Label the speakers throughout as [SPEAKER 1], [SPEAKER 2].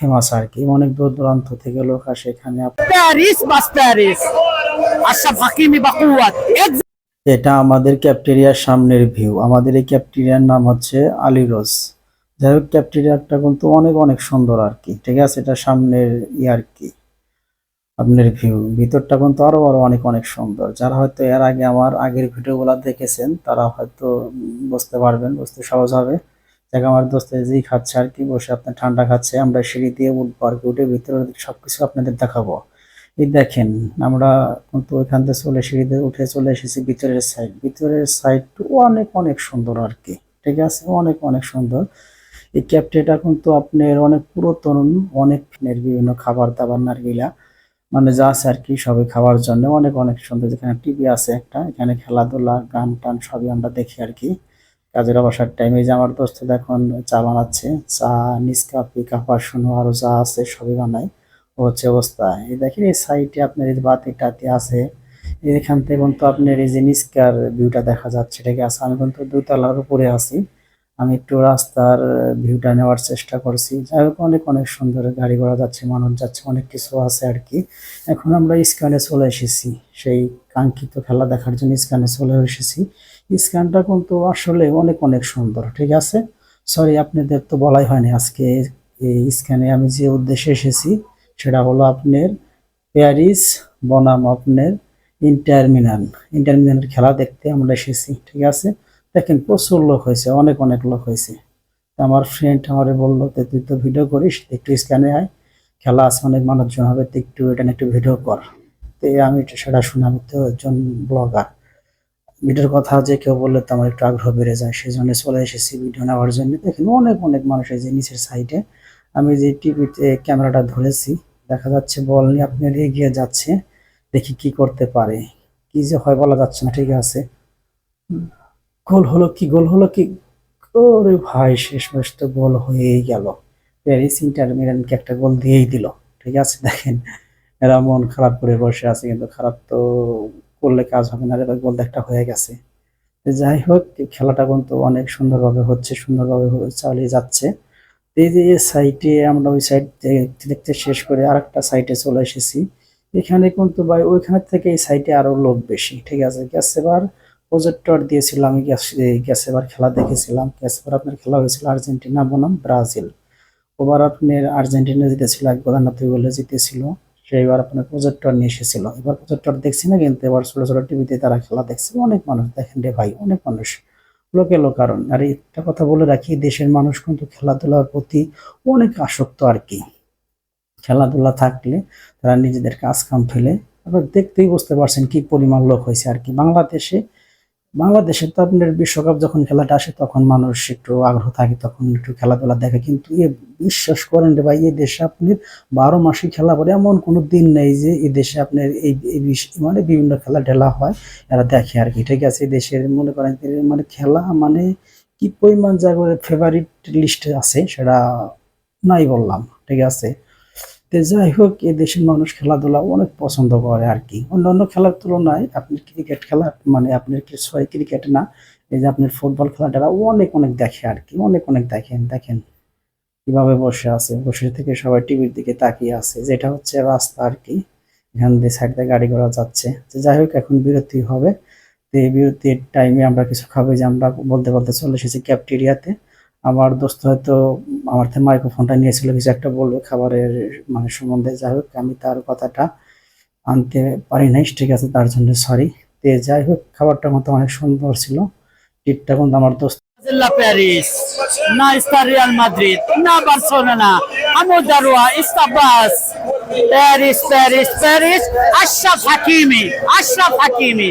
[SPEAKER 1] Famous আর কি। অনেক দূর দূরান্ত থেকে লোক আসে এখানে। এটা আমাদের ক্যাপ্টেরিয়ার সামনের ভিউ। আমাদের এই ক্যাপ্টেরিয়ার নাম হচ্ছে আলিরোজ যাই হোক ক্যাপ্টেরিয়ারটা কিন্তু অনেক অনেক সুন্দর আর কি। ঠিক আছে এটা সামনের ই আর কি। আপনার ভিউ। ভিতরটা কিন্তু আরও আরও অনেক অনেক সুন্দর। যারা হয়তো এর আগে আমার আগের ভিডিওগুলো দেখেছেন তারা হয়তো বুঝতে পারবেন বুঝতে সহজ হবে। দেখ, আমার দোস্ত যেই খাচ্ছে আর কি, বসে আপনার ঠান্ডা খাচ্ছে, আমরা সিঁড়ি দিয়ে উঠবো আর কি উঠে ভিতরে সবকিছু আপনাদের দেখাবো। এই দেখেন, আমরা কিন্তু ওইখান থেকে চলে সিঁড়িতে উঠে চলে এসেছি ভিতরের সাইড ভিতরের সাইডটা অনেক অনেক সুন্দর আর কি, ঠিক আছে? অনেক অনেক সুন্দর। এই ক্যাপ্টেটা কিন্তু আপনার অনেক পুরাতন, অনেক বিভিন্ন খাবার দাবার নারগিলা মানে যা আছে আর কি, সবই খাওয়ার জন্য অনেক অনেক সুন্দর। যেখানে টিভি আছে একটা, এখানে খেলাধুলা গান টান সবই আমরা দেখি আর কি। কাজের অবসর টাইমে যে আমার দোস্ত এখন চা বানাচ্ছে, চা নিষ্কাপি কাপা শুনো আরও যা আছে সবই বানায়। ও হচ্ছে অবস্থা। এই দেখেন এই সাইডে আপনার এই বাতি টাতি আছে এখান থেকে কিন্তু আপনার এই যে নিষ্কার ভিউটা দেখা যাচ্ছে এটাকে আছে? আমি কিন্তু দুতলার উপরে আছি। আমি একটু রাস্তার ভিউটা নেওয়ার চেষ্টা করছি। যাই হোক, অনেক অনেক সুন্দর গাড়ি ঘোড়া যাচ্ছে, মানুষ যাচ্ছে, অনেক কিছু আছে আর কি। এখন আমরা স্ক্যানে চলে এসেছি। সেই কাঙ্ক্ষিত খেলা দেখার জন্য স্ক্যানে চলে এসেছি। স্ক্যানটা কিন্তু আসলে অনেক অনেক সুন্দর, ঠিক আছে? সরি আপনাদের তো বলাই হয়নি আজকে এই স্ক্যানে আমি যে উদ্দেশ্যে এসেছি, সেটা হলো আপনার প্যারিস বনাম আপনার ইন্টার মিলান ইন্টার মিলানের খেলা দেখতে আমরা এসেছি, ঠিক আছে? দেখেন প্রচুর লোক হয়েছে, অনেক অনেক লোক হয়েছে। আমার ফ্রেন্ড আমারে বলল যে তুই তো ভিডিও করিস একটু স্ক্যানে আয়, খেলা আছে, অনেক মানুষজন হবে, তুই একটু এটা একটু ভিডিও কর। তো আমি তো সেটা শুনে আমি তো একজন ব্লগার ভিডিওর কথা যে কেউ বললে তো আমার একটু আগ্রহ বেড়ে যায় সেই জন্য চলে এসেছি ভিডিও নেওয়ার জন্য। দেখেন অনেক অনেক মানুষ এই যে নিচের সাইডে আমি যে টিভিতে ক্যামেরাটা ধরেছি, দেখা যাচ্ছে বল নিয়ে আপনার এগিয়ে যাচ্ছে, দেখি কি করতে পারে। কি যে হয় বলা যাচ্ছে না, ঠিক আছে। গোল হলো কি, গোল হলো কি? ওরে ভাই, শেষমেশ তো গোল হয়েই গেল। প্যারিস ইন্টার মিলানকে একটা গোল দিয়েই দিল। ঠিক আছে, দেখেন। এরা মন খারাপ করে বসে আছে, কিন্তু খারাপ তো করলে কাজ হবে না এবার গোল একটা হয়ে গেছে। যাই হোক, খেলাটা কিন্তু অনেক সুন্দরভাবে হচ্ছে, সুন্দরভাবে চালিয়ে যাচ্ছে। এই যে সাইটে আমরা ওই সাইড দেখতে দেখতে শেষ করে আরেকটা সাইটে চলে এসেছি। এখানে কিন্তু ভাই, ওইখানের থেকে এই সাইটে আরও লোক বেশি, ঠিক আছে? গ্যাস এবার প্রজেক্টর দিয়েছিল, আমি গ্যাস গ্যাস এবার খেলা দেখেছিলাম। গ্যাস এবার আপনার খেলা হয়েছিল আর্জেন্টিনা বনাম ব্রাজিল। ওবার আপনার আর্জেন্টিনা জিতেছিল, এক গোলা না দুই গোলে জিতেছিল। সেইবার আপনার প্রজেক্টর নিয়ে এসেছিল। এবার প্রজেক্টর দেখছি না কিন্তু, এবার ছোট ছোট টিভিতে তারা খেলা দেখছে। অনেক মানুষ দেখেন রে ভাই, অনেক মানুষ। লোকে কারণ আর একটা কথা বলে রাখি, দেশের মানুষ কিন্তু খেলাধুলার প্রতি অনেক আসক্ত আর কি। খেলাধুলা থাকলে তারা নিজেদের কাজ কাম ফেলে আবার দেখতেই বুঝতে পারছেন কি পরিমাণ লোক হয়েছে আর কি। বাংলাদেশে বাংলাদেশে তো আপনার বিশ্বকাপ যখন খেলাটা আসে, তখন মানুষ একটু আগ্রহ থাকে, তখন একটু খেলাধুলা দেখে। কিন্তু এ বিশ্বাস করেন রে ভাই এই দেশে আপনি বারো মাসে খেলা করে এমন কোনো দিন নেই যে এই দেশে আপনার এই মানে বিভিন্ন খেলা ঢেলা হয়, এরা দেখে আর কি। ঠিক আছে দেশের মনে করেন মানে খেলা মানে কি পরিমাণ জায়গায় ফেভারিট লিস্টে আছে, সেটা নাই বললাম। ঠিক আছে তো যাই হোক এই দেশের মানুষ খেলাধুলা অনেক পছন্দ করে আর কি। অন্য অন্য খেলার তুলনায় আপনি ক্রিকেট খেলা মানে আপনার সরি ক্রিকেট না, এই যে আপনার ফুটবল খেলাটা অনেক অনেক দেখে আর কি, অনেক অনেক দেখেন দেখেন। কীভাবে বসে আছে, বসে থেকে সবাই টিভির দিকে তাকিয়ে আছে, যেটা হচ্ছে রাস্তা আর কি। এখান দিয়ে সাইড দিয়ে গাড়ি ঘোড়া যাচ্ছে। তো যাই হোক, এখন বিরতি হবে। তো এই বিরতির টাইমে আমরা কিছু খাব যে আমরা বলতে বলতে চলে এসেছি ক্যাফটেরিয়াতে আমার দোস্ত হয়তো আমার থেকে মাইক্রোফোনটা নিয়েছিল কিছু একটা বলবে খাবারের মানে সম্বন্ধে। যাই হোক আমি তার কথাটা আনতে পারি নাই ঠিক আছে তার জন্য সরি তে যাই হোক খাবারটা মতো অনেক সুন্দর ছিল। টিপটা কিন্তু আমার দোস্ত
[SPEAKER 2] প্যারিস না রিয়াল
[SPEAKER 3] মাদ্রিদ না ইস্তাবাস।
[SPEAKER 2] Paris Paris Paris
[SPEAKER 3] Achraf Hakimi Achraf
[SPEAKER 2] Hakimi.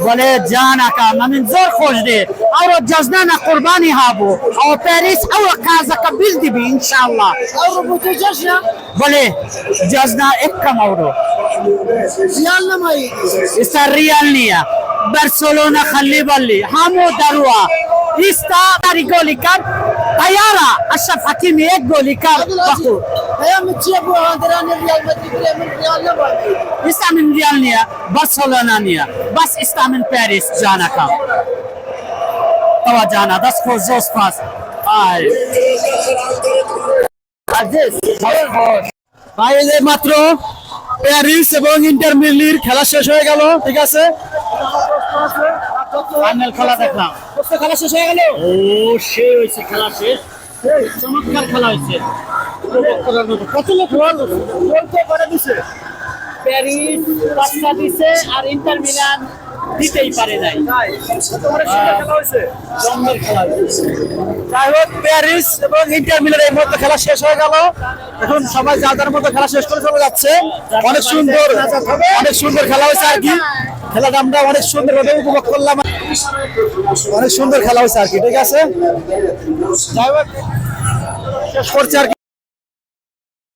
[SPEAKER 2] ولا جانك من زور خوجدي او رجزنا قرباني هابو او باريس او كازا قبل دبي ان شاء الله
[SPEAKER 3] او ربو تجزنا
[SPEAKER 2] ولا جزنا
[SPEAKER 3] اكم اورو يلا
[SPEAKER 2] ماي استريال نيا برشلونه خلي بالي حمو دروا استا تاريخ گولی کر طیارہ
[SPEAKER 3] اشرف حکیمی
[SPEAKER 2] ایک
[SPEAKER 3] گولی کر بخور ఏమిచ్చేపు ఆంధ్రాని Real Madrid ఏమిన్ Real
[SPEAKER 2] ne var? İslam'ın Real niye? Barcelona niye? Bas İslam'ın Paris cana kam. Tava cana das kozos pas. Ay. Aziz.
[SPEAKER 4] ভাই এই মাত্র Paris এবং inter মিলির খেলা শেষ হয়ে গেল ঠিক আছে
[SPEAKER 2] ফাইনাল খেলা দেখলাম
[SPEAKER 4] খেলা শেষ হয়ে গেল
[SPEAKER 2] ও সে হয়েছে খেলা শেষ চমৎকার খেলা হয়েছে। উপভোগ কত লোক গোল গোল তো করে দিছে। প্যারিস পাঁচটা দিছে আর ইন্টার মিলান দিতেই পারে নাই। জম্মের খেলা হয়েছে?
[SPEAKER 4] যাই হোক প্যারিস এবং ইন্টার মিলের এই মুহূর্তে খেলা শেষ হয়ে গেল। এখন সবাই যার যার মতো খেলা শেষ করে চলে যাচ্ছে। অনেক সুন্দর অনেক সুন্দর খেলা হয়েছে আর কি। খেলাটা আমরা অনেক সুন্দর ভাবে উপভোগ করলাম। অনেক সুন্দর খেলা হয়েছে আর কি, ঠিক আছে? যাই হোক, শেষ করছি আর কি।